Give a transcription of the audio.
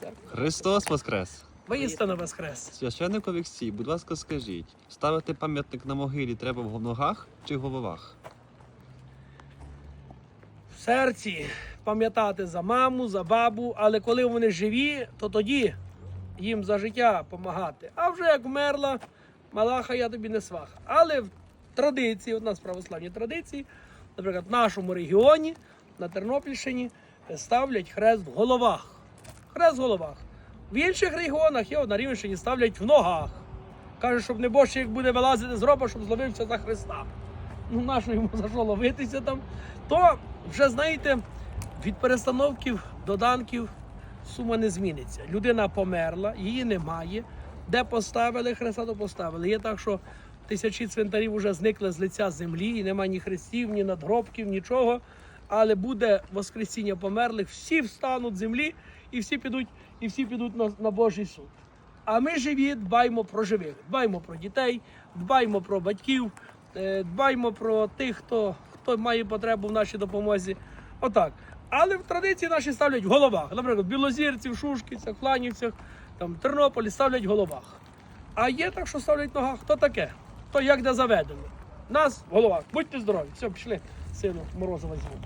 церкви. Христос Воскрес! Воістину воскрес. Священник Олексій, будь ласка, скажіть, ставити пам'ятник на могилі треба в ногах чи в головах? В серці пам'ятати за маму, за бабу, але коли вони живі, то тоді їм за життя допомагати. А вже як вмерла, малаха я тобі не свах. Але в традиції, у нас православні традиції, наприклад, в нашому регіоні, на Тернопільщині, ставлять хрест в головах. Хрест в головах. В інших регіонах от на Рівенщині ставлять в ногах. Каже, щоб не боже, як буде вилазити з гроба, щоб зловився за Христа. Ну, нащо йому за що ловитися там? То вже знаєте, від перестановків доданків сума не зміниться. Людина померла, її немає. Де поставили хреста, то поставили. Є так, що тисячі цвинтарів вже зникли з лиця землі, і немає ні хрестів, ні надгробків, нічого. Але буде воскресіння померлих, всі встануть з землі і всі підуть, і всі підуть на, на Божий суд. А ми живі, дбаємо про живих, дбаємо про дітей, дбаємо про батьків, е, дбаємо про тих, хто, хто має потребу в нашій допомозі. Отак. Але в традиції наші ставлять в головах. Наприклад, в білозірців, Шушківцях, Фланівцях, там, в Тернополі ставлять в головах. А є так, що ставлять в ногах. Хто таке? То як де заведено. Нас в головах. Будьте здорові. Все, пішли, сину, морозова звук.